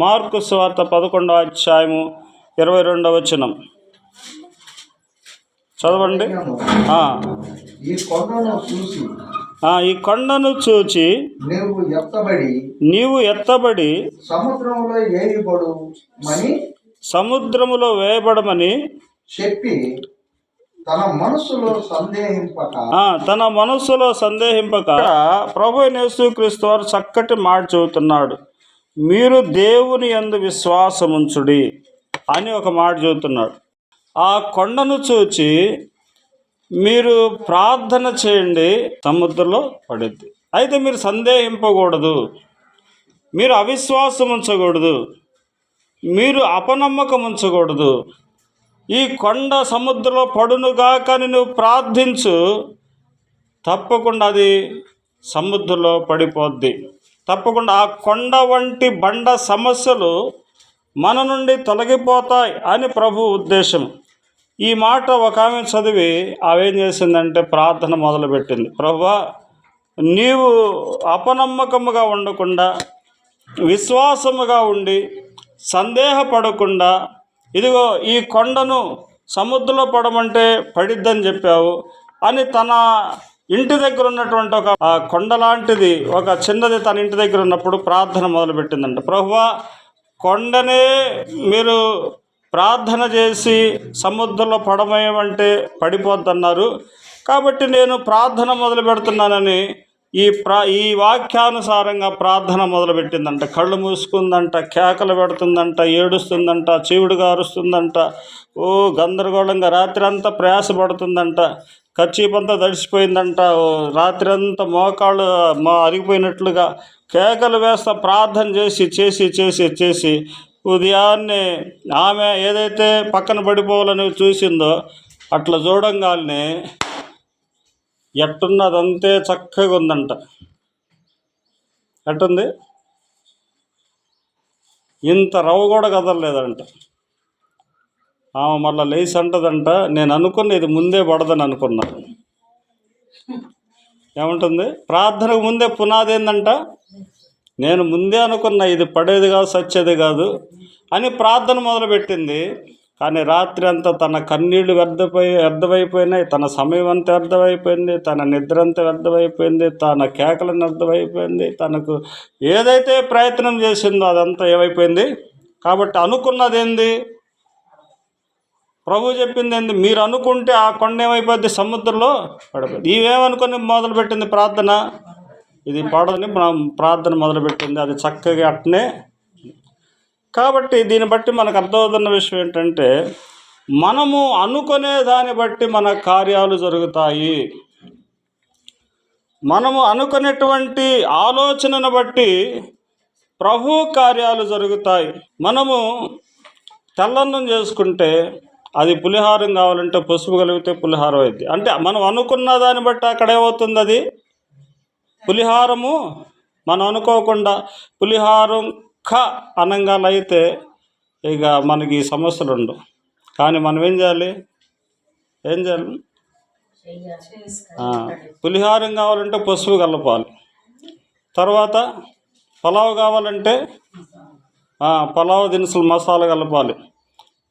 Mark స్వార్త పదకొండవ అధ్యాయము ఇరవై రెండవ వచనం. చదవండి. ఈ కొండను చూచి నీవు ఎత్తబడి నీవు సముద్రములో వేయబడమని చెప్పి తన మనసులో సందేహింపక తన మనస్సులో సందేహింపక ప్రభు యేసుక్రీస్తు వారు చక్కటి మాట చెబుతున్నాడు. మీరు దేవుని ఎందు విశ్వాసముంచుడి అని ఒక మాట చెబుతున్నాడు. ఆ కొండను చూచి మీరు ప్రార్థన చేయండి సముద్రంలో పడుద్ది. అయితే మీరు సందేహింపకూడదు. మీరు అవిశ్వాసం ఉంచకూడదు మీరు అపనమ్మకం ఉంచకూడదు ఈ కొండ సముద్రంలో పడునుగాక అని నువ్వు ప్రార్థించు. తప్పకుండా అది సముద్రంలో పడిపోద్ది. తప్పకుండా ఆ కొండ వంటి బండ సమస్యలు మన నుండి తొలగిపోతాయి అని ప్రభు ఉద్దేశం. ఈ మాట ఒక ఆమె చదివి అవేం చేసిందంటే ప్రార్థన మొదలుపెట్టింది. ప్రభా నీవు అపనమ్మకముగా ఉండకుండా విశ్వాసముగా ఉండి సందేహపడకుండా ఇదిగో ఈ కొండను సముద్రంలో పడమంటే పడిద్దని చెప్పావు అని తన ఇంటి దగ్గర ఉన్నటువంటి ఒక కొండ లాంటిది ఒక చిన్నది తన ఇంటి దగ్గర ఉన్నప్పుడు ప్రార్థన మొదలుపెట్టిందంట. ప్రభువా కొండనే మీరు ప్రార్థన చేసి సముద్రంలో పడమేయమంటే పడిపోద్దన్నారు. కాబట్టి నేను ప్రార్థన మొదలు పెడుతున్నానని ఈ ప్రా ఈ వాక్యానుసారంగా ప్రార్థన మొదలుపెట్టిందంట. కళ్ళు మూసుకుందంట కేకలు పెడుతుందంట ఏడుస్తుందంట చీవుడు గారుస్తుందంట ఓ గందరగోళంగా రాత్రి అంతా ప్రయాసపడుతుందంట. కచ్చీపంతా తడిసిపోయిందంట. ఓ రాత్రి అంతా మోకాళ్ళు మా అరిగిపోయినట్లుగా కేకలు వేస్తా ప్రార్థన చేసి చేసి చేసి చేసి ఉదయాన్నే ఆమె ఏదైతే పక్కన పడిపోవాలని చూసిందో అట్లా చూడంగానే ఎట్టున్నదంతే చక్కగా ఉందంట ఎట్టుంది ఇంత రవ్వ కూడా కదలలేదంట. ఆమె మళ్ళీ లేచి అంటదంట నేను అనుకున్న ఇది ముందే పడదని అనుకున్నా. ఏమంటుంది? ప్రార్థనకు ముందే పునాది ఏందంట? నేను ముందే అనుకున్నా ఇది పడేది కాదు సచ్చేది కాదు అని ప్రార్థన మొదలుపెట్టింది. కానీ రాత్రి అంతా తన కన్నీళ్ళు వ్యర్థపోయి వ్యర్థమైపోయినాయి. తన సమయం అంతా వ్యర్థమైపోయింది. తన నిద్ర అంతా వ్యర్థమైపోయింది. తన కేకలను వ్యర్థమైపోయింది. తనకు ఏదైతే ప్రయత్నం చేసిందో అదంతా ఏమైపోయింది? కాబట్టి అనుకున్నది ఏంది ప్రభు చెప్పింది ఏంది మీరు అనుకుంటే ఆ కొండ ఏమైపోద్ది? సముద్రంలో పడిపోయింది ఇవేమనుకొని మొదలుపెట్టింది ప్రార్థన? ఇది పడదని మనం ప్రార్థన మొదలుపెట్టింది. అది చక్కగా అట్నే కాబట్టి దీన్ని బట్టి మనకు అర్థమవుతున్న విషయం ఏంటంటే మనము అనుకునే దాన్ని బట్టి మన కార్యాలు జరుగుతాయి. మనము అనుకునేటువంటి ఆలోచనను బట్టి ప్రభు కార్యాలు జరుగుతాయి. మనము తెల్లన్నం చేసుకుంటే అది పులిహారం కావాలంటే పసుపు కలిపితే పులిహారం అయింది అంటే మనం అనుకున్న దాన్ని బట్టి అక్కడ ఏమవుతుంది అది? పులిహారము మనం అనుకోకుండా పులిహారం ఖ అనంగాలు అయితే ఇక మనకి సమస్యలు ఉండవు కానీ మనం ఏం చేయాలి? ఏం చేయాలి? పులిహారం కావాలంటే పసుపు కలపాలి. తర్వాత పలావ్ కావాలంటే పలావ్ దినుసులు మసాలా కలపాలి.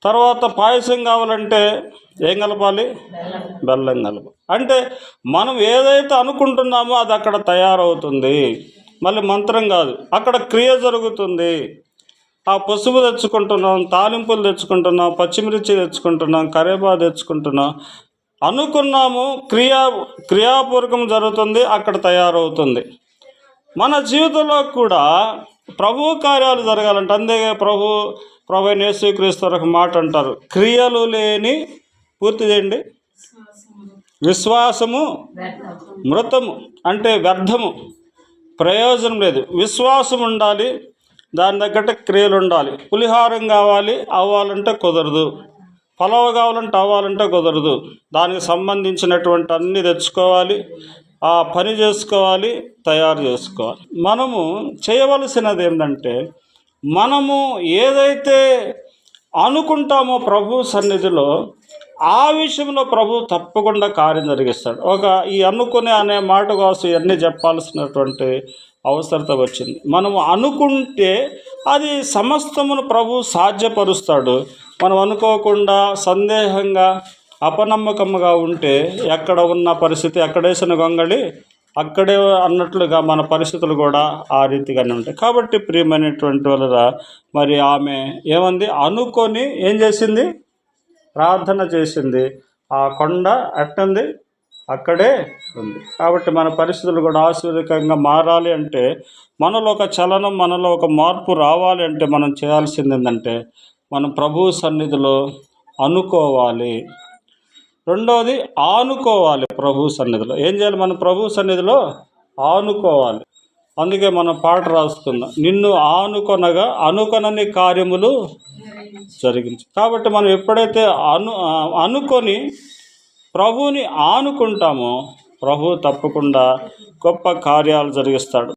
తర్వాత పాయసం కావాలంటే ఏం కలపాలి? బెల్లం కలపాలి. అంటే మనం ఏదైతే అనుకుంటున్నామో అది అక్కడ తయారవుతుంది. మళ్ళీ మంత్రం కాదు. అక్కడ క్రియ జరుగుతుంది. ఆ పసుపు తెచ్చుకుంటున్నాం తాలింపులు తెచ్చుకుంటున్నాం పచ్చిమిర్చి తెచ్చుకుంటున్నాం కరేపాకు తెచ్చుకుంటున్నాం. అనుకున్నాము క్రియా క్రియాపూర్వకం జరుగుతుంది అక్కడ తయారవుతుంది. మన జీవితంలో కూడా ప్రభు కార్యాలు జరగాలంటే అందుకే ప్రభు ప్రభు యేసుక్రీస్తు ఒక మాట అంటారు. క్రియలు లేని పూర్తి చేయండి. విశ్వాసము మృతము అంటే వ్యర్థము. ప్రయోజనం లేదు. విశ్వాసం ఉండాలి దాని తగ్గట్టు క్రియలు ఉండాలి. పులిహారం కావాలి అవ్వాలంటే కుదరదు. పలవ కావాలంటే అవ్వాలంటే కుదరదు. దానికి సంబంధించినటువంటి అన్నీ తెచ్చుకోవాలి ఆ పని చేసుకోవాలి తయారు చేసుకోవాలి. మనము చేయవలసినది ఏంటంటే మనము ఏదైతే అనుకుంటామో ప్రభు సన్నిధిలో ఆ విషయంలో ప్రభు తప్పకుండా కార్యం జరిగిస్తాడు. ఒక ఈ అనుకునే అనే మాట కోసం ఇవన్నీ చెప్పాల్సినటువంటి అవసరత వచ్చింది. మనము అనుకుంటే అది సమస్తమును ప్రభు సాధ్యపరుస్తాడు. మనం అనుకోకుండా సందేహంగా అపనమ్మకంగా ఉంటే ఎక్కడ ఉన్న పరిస్థితి ఎక్కడేసిన గొంగళి అక్కడే అన్నట్లుగా మన పరిస్థితులు కూడా ఆ రీతిగానే ఉంటాయి. కాబట్టి ప్రియమైనటువంటి వల్ల మరి ఆమె ఏమంది? అనుకొని ఏం చేసింది? ప్రార్థన చేసింది. ఆ కొండ ఎట్టంది అక్కడే ఉంది. కాబట్టి మన పరిస్థితులు కూడా ఆశీర్వదకంగా మారాలి అంటే మనలో ఒక చలనం మనలో ఒక మార్పు రావాలి అంటే మనం చేయాల్సింది ఏంటంటే మనం ప్రభు సన్నిధిలో అనుకోవాలి. రెండవది ఆనుకోవాలి ప్రభు సన్నిధిలో. ఏం చేయాలి? మనం ప్రభు సన్నిధిలో ఆనుకోవాలి. అందుకే మనం పాట రాసుకుందాం నిన్ను ఆనుకొనగా అనుకొనని కార్యములు జరిగింది. కాబట్టి మనం ఎప్పుడైతే అను అనుకొని ప్రభువుని ఆనుకుంటామో ప్రభు తప్పకుండా గొప్ప కార్యాలు జరిగిస్తాడు.